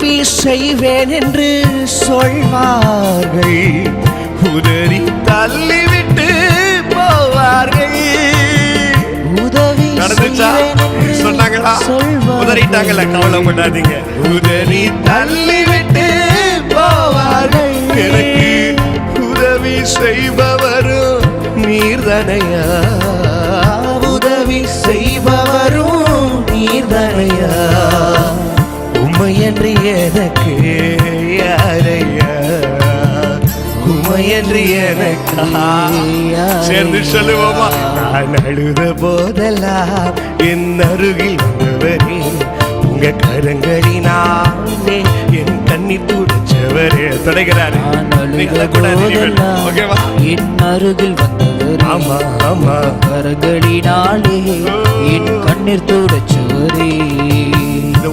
உதவி செய்வேன் என்று சொல்வார்கள். உதறி தள்ளிவிட்டு போவார்கள். உதவி சொன்னாங்களா. உதறிட்டாங்கல்ல கவலைப்படாதீங்க உதறி தள்ளிவிட்டு போவார்கள். எனக்கு உதவி செய்பவரும் நீர்தனையா உண்மையன்று எனக்கு யாரையா? உண்மையன்று எனக்கு சேர்ந்து சொல்லுவோமா? நான் அழுத போதெல்லாம் என் அருகில் வந்தவரே உங்க கரங்களினாலே என் கண்ணீர் துடைச்சவரே. தொடங்கிறாரு என் அருகில் வந்தவரே. ஆமா ஆமா. கரங்களினாலே என் கண்ணீர் துடைச்சவரே